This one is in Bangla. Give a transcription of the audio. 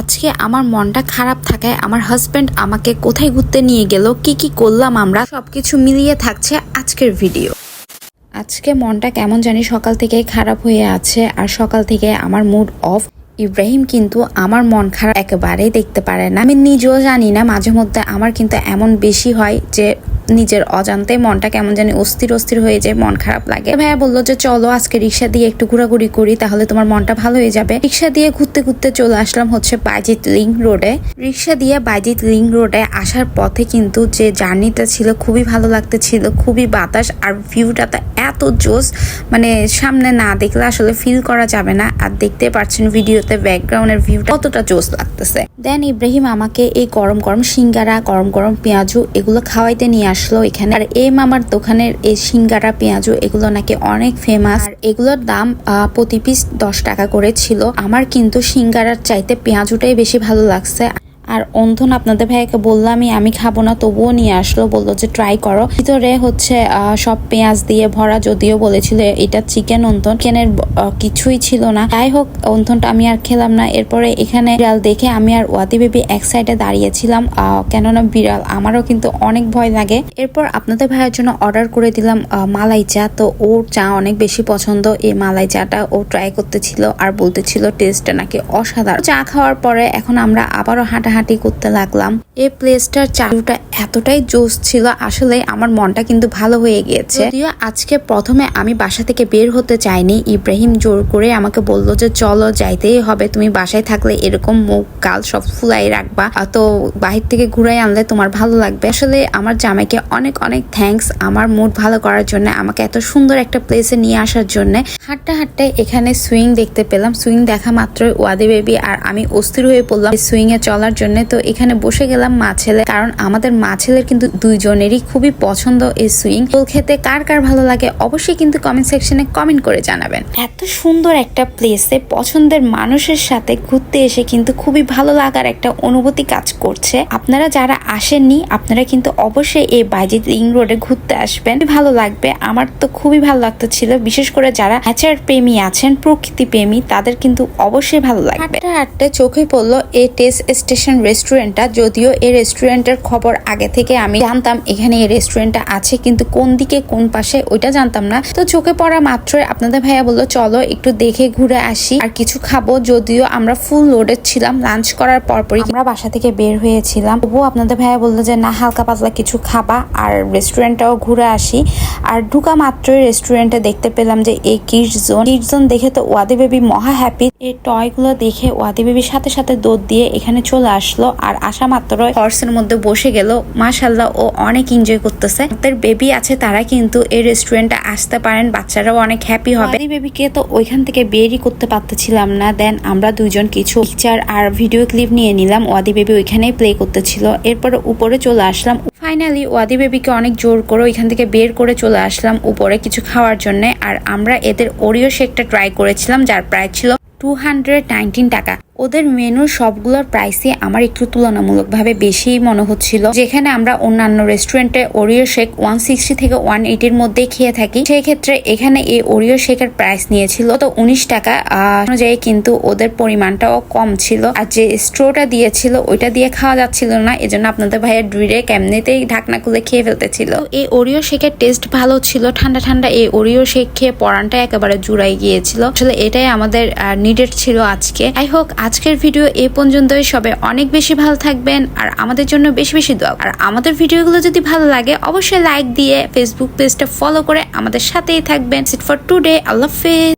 আজকে আমার মনটা খারাপ থাকায় আমার হাজব্যান্ড আমাকে কোথায় ঘুরতে নিয়ে গেল, কি কি করলাম আমরা, সবকিছু মিলিয়ে থাকছে আজকের ভিডিও আজকে মনটা কেমন জানি সকাল থেকে খারাপ হয়ে আছে আর সকাল থেকে আমার মুড অফ ইব্রাহিম কিন্তু আমার মন খারাপ একেবারেই দেখতে পারে না। আমি নিজেও জানি না মাঝে মধ্যে আমার কিন্তু এমন বেশি হয় যে নিজের অজান্তে মনটা কেমন জানি অস্থির অস্থির হয়ে যায়, মন খারাপ লাগে। ভাইয়া বলল যে, চলো আজকে রিক্সা দিয়ে একটু ঘোরাঘুরি করি, তাহলে তোমার মনটা ভালো হয়ে যাবে। রিক্সা দিয়ে ঘুরতে ঘুরতে চলে আসলাম হচ্ছে বাইজিত লিঙ্ক রোডে। রিক্সা দিয়ে বাইজিত লিঙ্ক রোডে আসার পথে কিন্তু যে জার্নিটা ছিল খুবই ভালো লাগতেছিল, খুবই বাতাস আর ভিউটা তো এত জোস মানে সামনে না দেখলে আসলে ফিল করা যাবে না। আর দেখতে পাচ্ছেন ভিডিওতে ব্যাকগ্রাউন্ডের ভিউটা কতটা জোস লাগতেছে। দেন ইব্রাহিম আমাকে এই গরম গরম সিঙ্গারা, গরম গরম পেঁয়াজু এগুলো খাওয়াইতে নিয়ে আসলো এখানে। আর এই মামার দোকানের এই সিঙ্গারা, পেঁয়াজু, এগুলো নাকি অনেক ফেমাস আর এগুলোর দাম প্রতি পিস দশ টাকা করে ছিল। আমার কিন্তু সিঙ্গারার চাইতে পেঁয়াজুটাই বেশি ভালো লাগছে। আর অন্ধন আপনাদের ভাইয়াকে বললামই আমি খাব না। তবুও নিয়ে আসলো, বলল যে ট্রাই করো। ভিতরে হচ্ছে সব পেঁয়াজ দিয়ে ভরা যদিও বলেছিল, এটা চিকেন অন্তন চিকেনের কিছুই ছিল না। যাই হোক অন্তনটা আমি আর খেলাম না। এরপরে এখানে বিড়াল দেখে আমি আর ওয়াতি বেবি এক সাইডে দাঁড়িয়েছিলাম। কেননা বিড়াল, আমারও কিন্তু অনেক ভয় লাগে। এরপর আপনাদের ভাইয়ের জন্য অর্ডার করে দিলাম মালাই চা। তো ওর চা অনেক বেশি পছন্দ। এই মালাই চাটা ও ট্রাই করতেছিল আর বলতেছিল টেস্টটা নাকি অসাধারণ। চা খাওয়ার পরে এখন আমরা আবারও হাঁটাহাঁটি করতে লাগলাম। এই প্লেসটার চারুটা এতটাই জোস ছিল, আসলে আমার মনটা কিন্তু ভালো হয়ে গিয়েছে। যদিও আজকে প্রথমে আমি বাসা থেকে বের হতে চাইনি, ইব্রাহিম জোর করে আমাকে বলল যে, চলো যাইতেই হবে, তুমি বাসায় থাকলে এরকম মুখ গাল সব ফুলাই রাখবা তো বাহির থেকে ঘুরাই আনলে তোমার ভালো লাগবে। আসলে আমার জামাইকে অনেক অনেক থ্যাঙ্কস আমার মুড ভালো করার জন্য, আমাকে এত সুন্দর একটা প্লেসে নিয়ে আসার জন্য। হাঁটতে হাঁটতে এখানে সুইং দেখতে পেলাম। সুইং দেখা মাত্রই ওয়াদি বেবি আর আমি অস্থির হয়ে পড়লাম। সুইং এ চলার জন্য তো এখানে বসে গেলাম মা ছেলে। কারণ আমাদের মা ছেলের কিন্তু দুইজনেরই খুবই পছন্দ এই সুইং। ফুল খেতে কার কার ভালো লাগে অবশ্যই কিন্তু কমেন্ট সেকশনে কমেন্ট করে জানাবেন। এত সুন্দর একটা প্লেসে পছন্দের মানুষের সাথে ঘুরতে এসে কিন্তু খুবই ভালো লাগার একটা অনুভূতি কাজ করছে। আপনারা যারা আসেননি, আপনারা কিন্তু অবশ্যই এই বাইজিত রিং রোডে ঘুরতে আসবেন। ভালো লাগবে। আমার তো খুবই ভালো লাগতো ছিল বিশেষ করে যারা নেচার প্রেমী আছেন, প্রকৃতি প্রেমী, তাদের কিন্তু অবশ্যই ভালো লাগবে। হাঁটতে চোখে পড়ল এই টেস্ট স্টেশন রেস্টুরেন্টটা যদিও এই রেস্টুরেন্টের খবর আগে থেকে আমি জানতাম এখানে এই রেস্টুরেন্টটা আছে, কিন্তু কোন দিকে, কোন পাশে ওইটা জানতাম না। তো চোখে পড়া মাত্রই আপনাদের ভাইয়া বলল, চলো একটু দেখে ঘুরে আসি আর কিছু খাব। যদিও আমরা ফুল লোডেড ছিলাম লাঞ্চ করার পরপরই আমরা বাসা থেকে বের হয়েছিলাম। তবুও আপনাদের ভাইয়া বলল যে, না, হালকা পাতলা কিছু খাবা আর রেস্টুরেন্টটাও ঘুরে আসি। আর ঢুকা মাত্রই রেস্টুরেন্টে দেখতে পেলাম যে এই কিডস জোন কিডস জোন দেখে তো ওয়াদি বেবি মহা হ্যাপি এই টয়গুলো দেখে ওয়াদি বেবির সাথে সাথে দৌড় দিয়ে এখানে চলে আসলো আর আসা মাত্র হর্সের মধ্যে বসে গেল। মাশাল্লাহ ও অনেক এনজয় করতেছে। তাদের বেবি আছে, তারা কিন্তু এই রেস্টুরেন্টে আসতে পারেন, বাচ্চারাও অনেক হ্যাপি হবে। বেবিকে তো ওইখান থেকে বেরই করতে পারতেছিলাম না। দেন আমরা দুইজন কিছু পিকচার আর ভিডিও ক্লিপ নিয়ে নিলাম। ওয়াদি বেবি ওইখানেই প্লে করতেছিল। এরপরে উপরে চলে আসলাম। ফাইনালি ওয়াদি বেবিকে অনেক জোর করে ওইখান থেকে বের করে চলে আসলাম উপরে কিছু খাওয়ার জন্য। আর আমরা এদের ওরিও শেকটা ট্রাই করেছিলাম, যার প্রাইস ছিল টু টাকা। ওদের মেনুর সবগুলোর প্রাইসই আমার একটু তুলনামূলকভাবে বেশি মনে হচ্ছিল। যেখানে আমরা অন্যান্য রেস্টুরেন্টে ওরিও শেক ওয়ান সিক্সটি থেকে ওয়ান এইটির মধ্যে খেয়ে থাকি। সেই ক্ষেত্রে এখানে এই ওরিও শেকের প্রাইস নিয়েছিল তো উনিশ টাকা। অনুযায়ী কিন্তু ওদের পরিমাণটাও কম ছিল। আর যে স্ট্রোটা দিয়েছিল, ওইটা দিয়ে খাওয়া যাচ্ছিল না। এজন্য আপনাদের ভাইয়ের ডিরেক্ট এমনিতেই ঢাকনা খুলে খেয়ে ফেলতেছিল। এই ওরিও শেকের টেস্ট ভালো ছিল। ঠান্ডা ঠান্ডা এই ওরিও শেক খেয়ে পরানটা একেবারে জুড়াই গিয়েছিল। আসলে এটাই আমাদের নিডেড ছিল আজকে। আই হোক আজকের ভিডিও এ পর্যন্তই। সবে অনেক বেশি ভালো থাকবেন আর আমাদের জন্য বেশি বেশি দোয়া আর আমাদের ভিডিওগুলো যদি ভালো লাগে, অবশ্যই লাইক দিয়ে ফেসবুক পেজটা ফলো করে আমাদের সাথেই থাকবেন। সিট ফর টুডে আল্লাহ হাফেজ